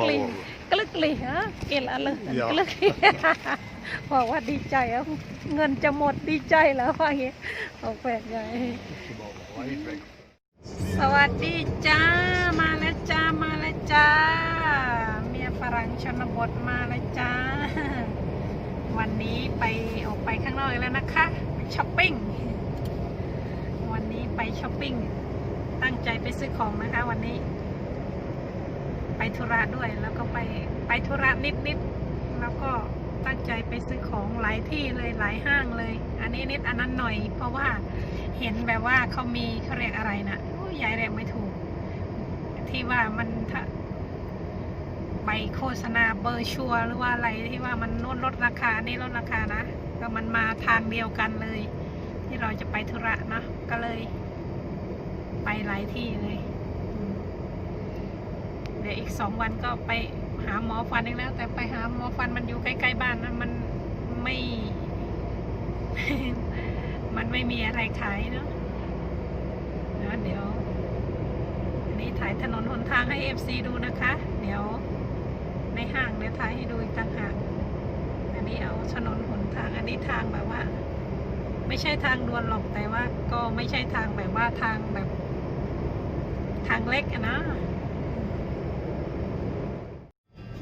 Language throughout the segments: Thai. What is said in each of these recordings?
มาลีบอกกลึกลีฮะกินอะไรอย่ากลึกบอกว่าดีใจอะเงินจะหมดดีใจแล้วว่าอย่างงี้บอกแฟนใหญ่สวัสดีจ้ามาแล้วจ้ามาแล้วจ้า เมียฝรั่งชนบทมาแล้วจ้า วันนี้ไปออกไปข้างนอกอีกแล้วนะคะไปช้อปปิ้งวันนี้ไปช้อปปิ้งตั้งใจไปซื้อของนะคะวันนี้ ไปธุระด้วย แล้วก็ไปไปธุระนิดนิดๆแล้วก็ตั้งใจไปซื้อของหลายที่เลยหลายห้างเลย อันนี้นิดอันนั้นหน่อย เพราะว่าเห็นแบบว่าเขามีเขาเรียกอะไรนะโอ้ยายเรียกไม่ถูก ที่ว่ามันถ้าใบโฆษณาเบอร์ชัวหรือว่าอะไรที่ว่ามันลดลดราคานี่ลดราคานะก็มันมาทางเดียวกันเลย ที่เราจะไปธุระนะก็เลย ไปหลายที่เลย เดี๋ยวอีกสองวันก็ไปหาหมอฟันอีกแล้ว แต่ไปหาหมอฟันมันอยู่ใกล้ๆบ้านนะมันไม่ มันไม่มีอะไรขายเนาะนะเดี๋ยวอันนี้ถ่ายถนนหนทางให้ FC ดูนะคะ เดี๋ยวในห้างเดี๋ยวถ่ายให้ดูอีกต่างหากอันนี้เอาถนนหนทางอันนี้ทางแบบว่า ไม่ใช่ทางด่วนหรอกแต่ว่า ก็ไม่ใช่ทางแบบว่าทางแบบ ทางเล็กอะนะ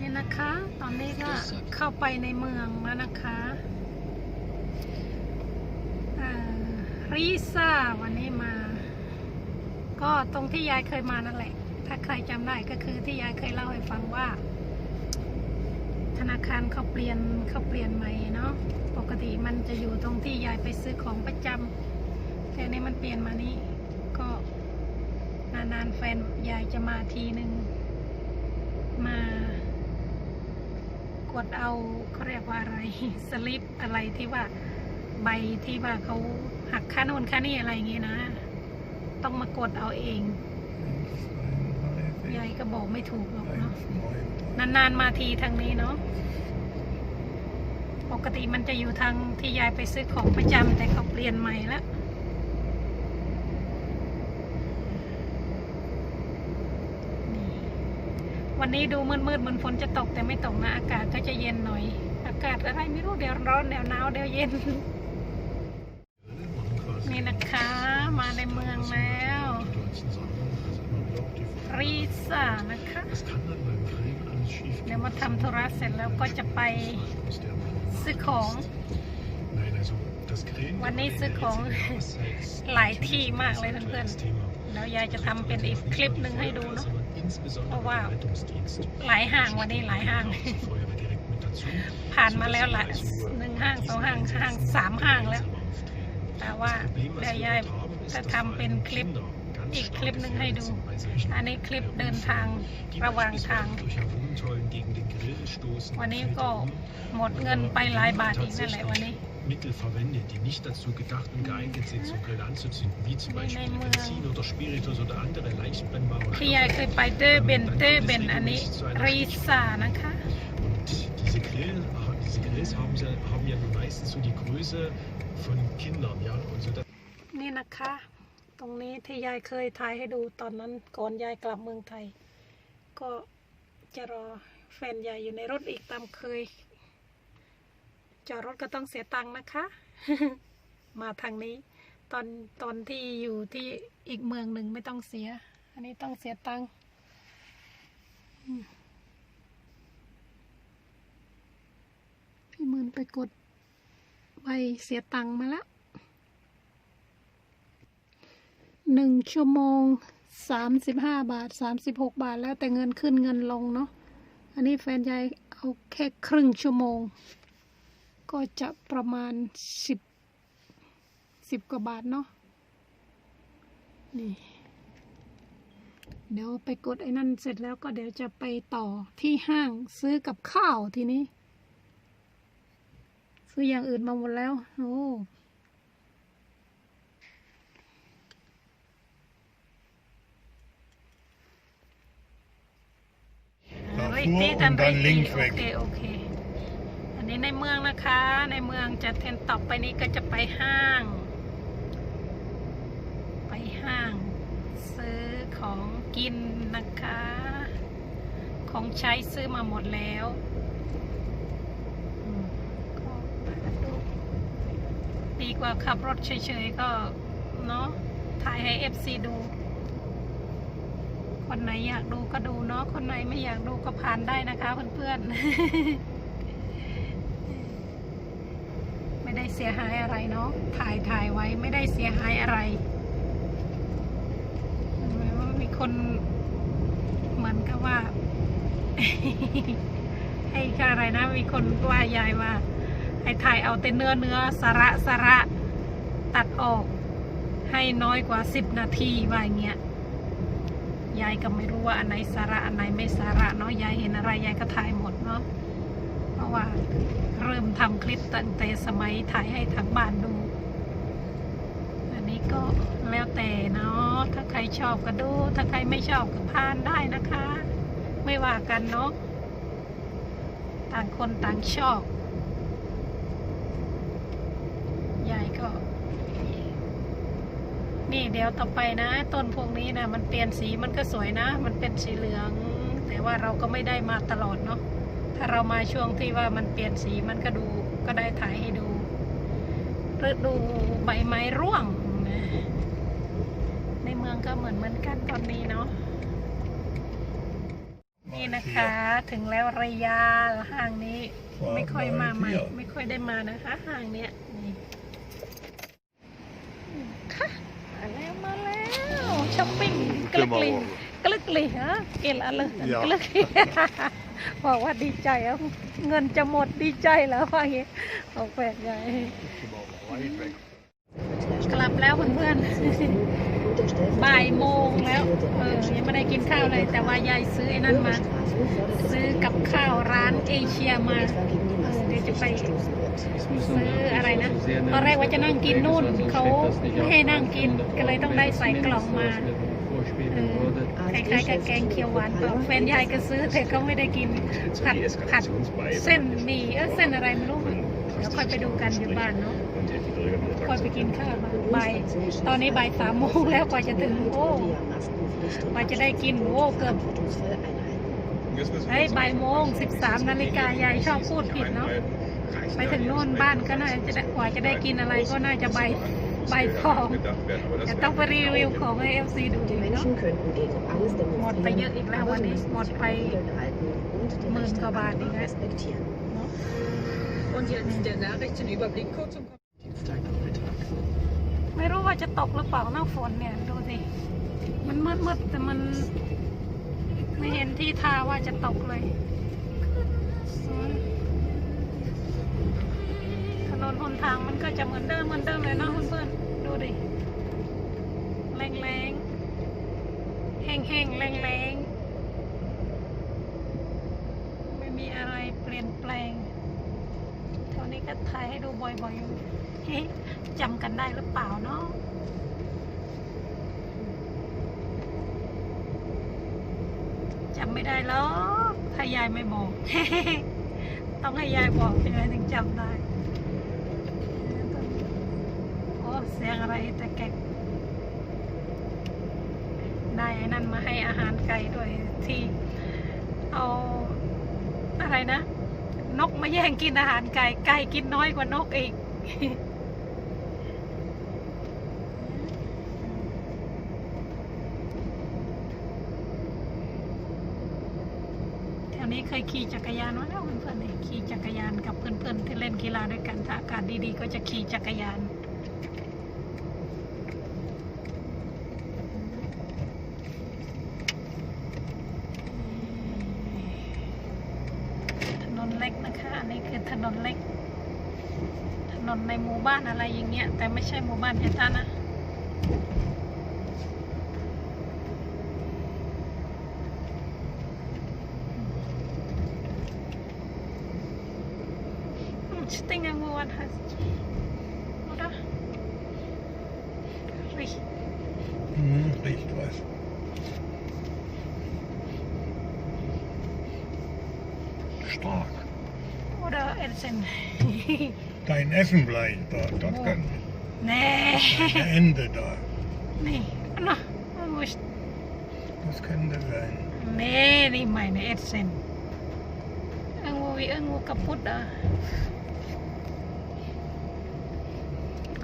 นี่นะคะ ตอนนี้ก็เข้าไปในเมืองแล้วนะคะริซ่าวันนี้มา ก็ตรงที่ยายเคยมานั่นแหละ ถ้าใครจำได้ก็คือที่ยายเคยเล่าให้ฟังว่า ธนาคารเขาเปลี่ยนเขาเปลี่ยนใหม่เนาะปกติมันจะอยู่ตรงที่ยายไปซื้อของประจำแต่นี่มันเปลี่ยนมานี่ก็นานๆแฟนยายจะมาทีหนึ่งมา ดเอาเขาเรียกว่าอะไรสลิปอะไรที่ว่าใบที่ว่าเขาหักค่าโน่นค่านี่อะไรอย่างงี้นะ ต้องมากดเอาเองยายก็บอกไม่ถูกหรอกเนาะนานๆมาทีทางนี้เนาะปกติมันจะอยู่ทางที่ยายไปซื้อของประจำแต่เขาเปลี่ยนใหม่แล้ว วันนี้ดูมืดๆเหมือนฝนจะตกแต่ไม่ตกนะ อากาศก็จะเย็นหน่อย อากาศอะไรไม่รู้เดี๋ยวร้อนเดี๋ยวหนาวเดี๋ยวเย็น นี่นะคะมาในเมืองแล้วรีซ่านะคะ เดี๋ยวมาทำธุระเสร็จแล้วก็จะไปซื้อของวันนี้ซื้อของหลายที่มากเลยเพื่อนๆ แล้วยายจะทำเป็นอีกคลิปหนึ่งให้ดูเนาะเพราะว่าหลายห้างวันนี้หลายห้าง ผ่านมาแล้วหลายหนึ่งห้างสองห้างห้างสามห้างแล้ว แต่ว่าเดี๋ยวยายจะทำเป็นคลิปอีกคลิปหนึ่งให้ดู อันนี้คลิปเดินทางระหว่างทาง วันนี้ก็หมดเงินไปหลายบาทอีกนั่นแหละวันนี้ Mittel verwendet, die nicht dazu gedacht und geeignet sind, zum Grill anzuzünden, wie zum Beispiel Benzin oder Spiritus oder andere leicht brennbare ที่ยายเคยไปเตอร์เบนเตอร์เบนอันนี้รีซ่านะคะ Und diese, Grill, diese Grills haben ja, haben ja nun meistens so die Größe von Kindern, ja. Und so das นี่นะคะ ตรงนี้ที่ยายเคยถ่ายให้ดูตอนนั้นก่อนยายกลับเมืองไทย ก็จะรอแฟนยายอยู่ในรถอีกตามเคย จอดรถก็ต้องเสียตังค์นะคะ มาทางนี้ ตอนตอนที่อยู่ที่อีกเมืองหนึ่งไม่ต้องเสีย อันนี้ต้องเสียตังค์พี่มืนไปกดใบเสียตังค์มาแล้วหนึ่งชั่วโมงสามสิบห้าบาทสามสิบหกบาทแล้วแต่เงินขึ้นเงินลงเนาะอันนี้แฟนยายเอาแค่ครึ่งชั่วโมง ก็จะประมาณสิบสิบกว่าบาทเนาะนี่ เดี๋ยวไปกดไอ้นั่นเสร็จแล้วก็เดี๋ยวจะไปต่อที่ห้างซื้อกับข้าวทีนี้ ซื้ออย่างอื่นมาหมดแล้ว โอ้ Davor Richtig, dann und dann richtig. links โอ weg. เคโอเคอันนี้ ในเมืองนะคะ ในเมืองจะเทนต่อไปนี้ก็จะไปห้าง ไปห้าง ซื้อของกินนะคะ ของใช้ซื้อมาหมดแล้วดีกว่าขับรถเฉยๆก็เนาะถ่ายให้ FC ดู คนไหนอยากดูก็ดูเนาะคนไหนไม่อยากดูก็ผ่านได้นะคะเพื่อนๆ ไม่ได้ เสียหายอะไรเนาะถ่ายถ่ายไว้ไม่ได้เสียหายอะไรมีคนเหมือนกับว่า ให้ค่อะไรนะ มีคนว่ายายว่าให้ถ่ายเอาแต่เนื้อเนื้อสาระสาระตัดออก ให้น้อยกว่าสิบนาทีว่าอย่างเงี้ยยายก็ไม่รู้ว่าอันไหนสาระอันไหนไม่สาระเนาะยายเห็นอะไรยายก็ถ่ายหมดเนาะเพราะว่า เริ่มทำคลิปตั้งแต่สมัยถ่ายให้ทางบ้านดู อันนี้ก็แล้วแต่เนาะ ถ้าใครชอบก็ดู ถ้าใครไม่ชอบก็ผ่านได้นะคะ ไม่ว่ากันเนาะ ต่างคนต่างชอบ ยายก็ นี่เดี๋ยวต่อไปนะ ต้นพวกนี้นะมันเปลี่ยนสีมันก็สวยนะ มันเป็นสีเหลือง แต่ว่าเราก็ไม่ได้มาตลอดเนาะ ถ้าเรามาช่วงที่ว่ามันเปลี่ยนสีมันก็ดูก็ได้ถ่ายให้ดูฤดูใบไม้ร่วงนะในเมืองก็เหมือนเหมือนกันตอนนี้เนาะนี่นะคะ ถึงแล้วระยาห้างนี้ ไม่ค่อยมาใหม่ ไม่ค่อยได้มานะคะ ห้างเนี้ยนี่ค่ะมาแล้วมาแล้วช้อปปิ้งกลึกเลยกลึกเลยฮะเกลอะไรกลึก บอกว่าดีใจแล้วเงินจะหมดดีใจแล้วว่าอย่างงี้บอกแฟนไงกลับแล้วเพื่อนๆบ่ายโมงแล้วเออยังไม่ได้กินข้าวเลย แต่ว่ายายซื้อไอ้นั่นมา ซื้อกับข้าวร้านเอเชียมาเดี๋ยวจะไปซื้ออะไรนะตอนแรกว่าจะนั่งกินนู่นเขาไม่ให้นั่งกินก็เลยต้องได้ใส่กล่องมา คล้ายๆกับแกงเขียวหวานเปล่าแฟนยายก็ซื้อแต่ก็ไม่ได้กินผัดผัดเส้นหมีเออเส้นอะไรไม่รู้เดี๋ยวค่อยไปดูกันอยู่บ้านเนาะค่อยไปกินข้าวมาบ่ายตอนนี้บ่ายสามโมงแล้วกว่าจะถึงโอ้กว่าจะได้กินโอ้เกือบเฮ้ยบ่ายโมงสิบสามนาฬิกายายชอบพูดผิดเนาะไปถึงโน่นบ้านก็น่าจะได้กว่าจะได้กินอะไรก็น่าจะใบใบายทองจะต้องไปรีวิวของให้เอฟซีดูอีกเนาะหมดไปเยอะอีกแล้ววันนี้หมดไปหมื่นกว่าบาทอีกแล้ว Und jetzt der Nachrichtenüberblick kurz und ไม่รู้ว่าจะตกหรือเปล่าหน้าฝนเนี่ย ดูสิ มันมืดมืดๆแต่มันไม่เห็นที่ทาว่าจะตกเลยอืมถ นนหนทางมันก็จะเหมือนเดิมเหมือนเดิมเลยเนาะเพื่อนๆดูดิแรงแรงแห้งแห้งแรงแรงไม่มีอะไรเปลี่ยนแปลงเท่านี้ก็ถ่ายให้ดูบ่อยๆอยู่จำกันได้หรือเปล่าเนาะจำไม่ได้หรอกถ้ายายไม่บอก ต้องให้ยายบอกยังไงถึงจำได้ โอ้ เสียงอะไรแต่แกกได้นั่นมาให้อาหารไก่ด้วยที่เอาอะไรนะ นกมาแย่งกินอาหารไก่ไก่กินน้อยกว่านกอีกแถวนี้เคยขี่จักรยานมาแล้วเพื่อนๆขี่จักรยานกับเพื่อนๆที่เล่นกีฬาด้วยกันถ้าอากาศดีๆ ก็จะขี่จักรยาน ถนนเล็กนะคะ อันนี้คือถนนเล็ก ถนนใน หมู่บ้านอะไรอย่างเงี้ย แต่ไม่ใช่หมู่บ้านยาตานะ Stinga nguan has. Oder? Riech. Hm, riecht was. Stark. Oder Elsen. Dein Essen bleibt da, das Oh. kann nee. Deine Ende da. Nee. Na, man muss. Das könnte sein. Nee, die meine Essen. Irgendwo wie irgendwo kaputt da.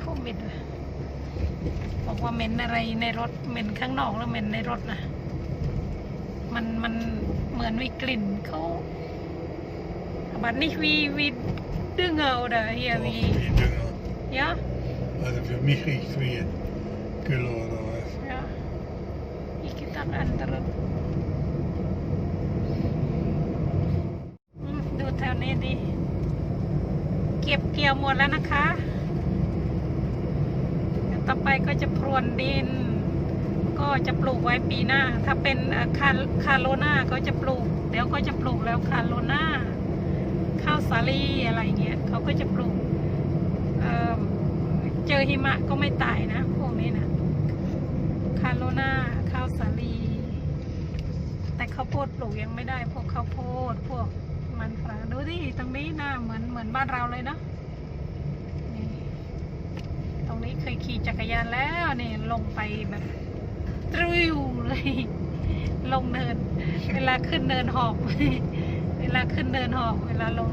Komisch เลยบอกว่าเหม็นอะไรในรถเหม็นข้างนอกแล้วเหม็นในรถนะมันมันเหมือนมีกลิ่นเขาบัดนี้วีวี ดึงเอาเด้อเฮีย Doch, วี wie Dünger. ยะ Also für mich riecht es wie Gülle oder was. Ja. Ich gedacht andere. อืมดูแถวนี้ดิ เก็บเกี่ยวหมดแล้วนะคะเดี๋ยวต่อไปก็จะพรวนดิน ก็จะปลูกไว้ปีหน้า ถ้าเป็นเอ่อคาคาโลนาก็จะปลูก เดี๋ยวก็จะปลูกแล้วคาโลนา ข้าวสาลีอะไรเงี้ยเขาก็จะปลูกเเจอหิมะก็ไม่ตายนะ พวกนี้นะคาโลนาข้าวสาลีแต่ข้าวโพดปลูกยังไม่ได้ พวกข้าวโพดพวกมันฝรั่งดูดิตรงนี้หน้าเหมือนเหมือนบ้านเราเลยนะนี่ตรงนี้เคยขี่จักรยานแล้วนี่ลงไปแบบตริวเลย ลงเนิน เวลาขึ้นเนินหอบ เวลาขึ้นเนินหอบเวลาลง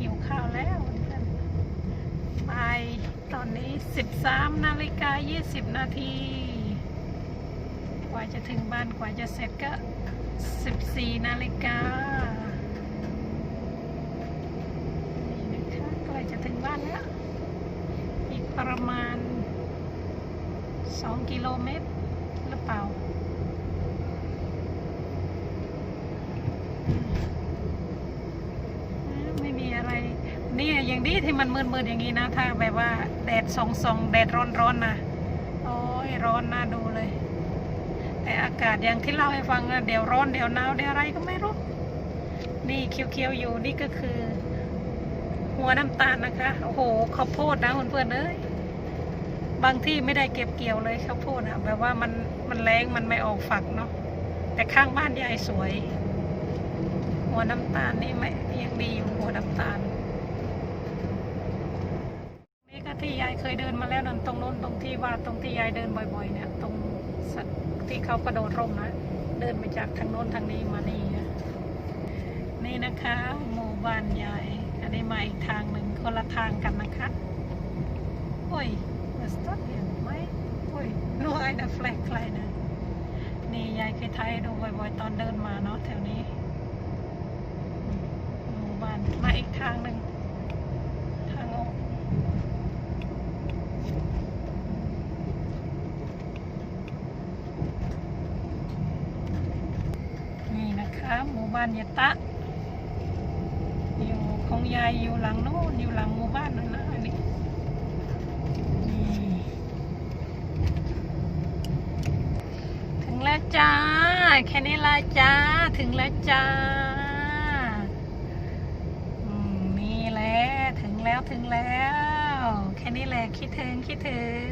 หิวข้าวแล้วเพื่อนไปตอนนี้ 13นาฬิกา20 นาที กว่าจะถึงบ้านกว่าจะเสร็จก็ 14นาฬิกานี่นะคะใกล้จะถึงบ้านแล้ว อีกประมาณ 2 กิโลเมตรหรือเปล่าไม่มีอะไร นี่อย่างนี้ที่มันมืดๆอย่างนี้นะ ถ้าแบบว่าแดดส่องส่องๆแดดร้อนๆนะโอ้ยร้อนน่าดูเลย แต่อากาศอย่างที่เล่าให้ฟังนะเดี๋ยวร้อนเดี๋ยวหนาวเดี๋ยวอะไรก็ไม่รู้ นี่เคี้ยวๆอยู่นี่ก็คือ หัวน้ำตาลนะคะ โอ้โหข้าวโพดนะเพื่อนๆเอ้ย บางที่ไม่ได้เก็บเกี่ยวเลยข้าวโพดอะแบบว่ามันมันแรงมันไม่ออกฝักเนาะแต่ข้างบ้านยายสวย หัวน้ำตาลนี่ไม่ยังดีอยู่หัวน้ำตาลนี่ก็ที่ยายเคยเดินมาแล้วนั่นตรงโน้นตรงที่ว่าตรงที่ยายเดินบ่อยๆ เนี่ย ตรงที่เขากระโดดร่มนะเดินไปจากทางโน้นทางนี้มานี่นะนี่นะคะหมู่บ้านยายอันนี้มาอีกทางหนึ่งคนละทางกันนะคะโอ้ย มาสต๊อปเห็นไหมโอ้ยน้อยนะแฟลกใครนะนี่ยายเคยถ่ายดูบ่อยๆตอนเดินมาเนาะแถวนี้หมู่บ้านมาอีกทางหนึ่งทางออกนี่นะคะหมู่บ้านยะตะ อยู่ของยายอยู่หลังโน้นอยู่หลังหมู่บ้านนี้นี่ถึงแล้ว จ้า แค่นี้ละจ้า ถึงแล้วจ้ามนี่แหละ ถึงแล้วถึงแล้ว แค่นี้แหละคิดถึงคิดถึง